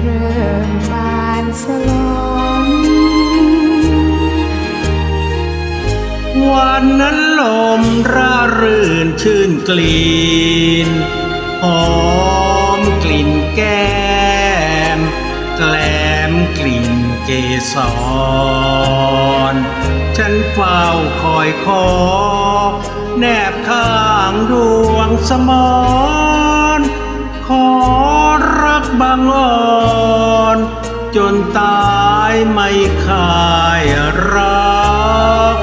เริ่มบานสลอนวันนั้นลมร่ารื่นชื่นกลีนหอมกลิ่นแก้ม แกลมกลิ่นเกสร ฉันเฝ้าคอยคอ แนบข้างดวงสมอง รักบางอ่อนจนตายไม่คายรัก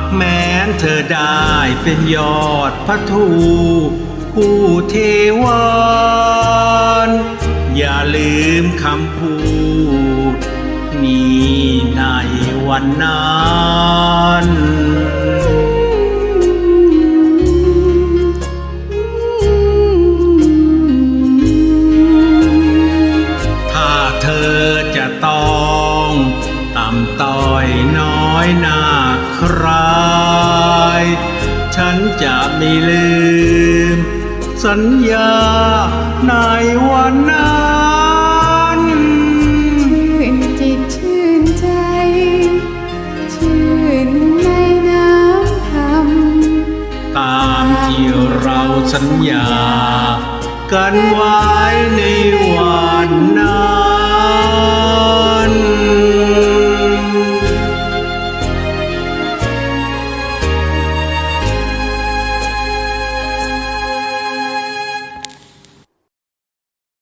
ากแม้นเธอได้เป็นยอดพระทูผู้เทวานอย่าลืมคำพูด นี้ในวันนั้น ต่ำต้อยน้อยหน้าใคร ฉันจะไม่ลืม สัญญาในวันนั้นชื่นจิตชื่นใจ ชื่นในน้ำคำตามที่เราสัญญา กันไว้ในวันนั้น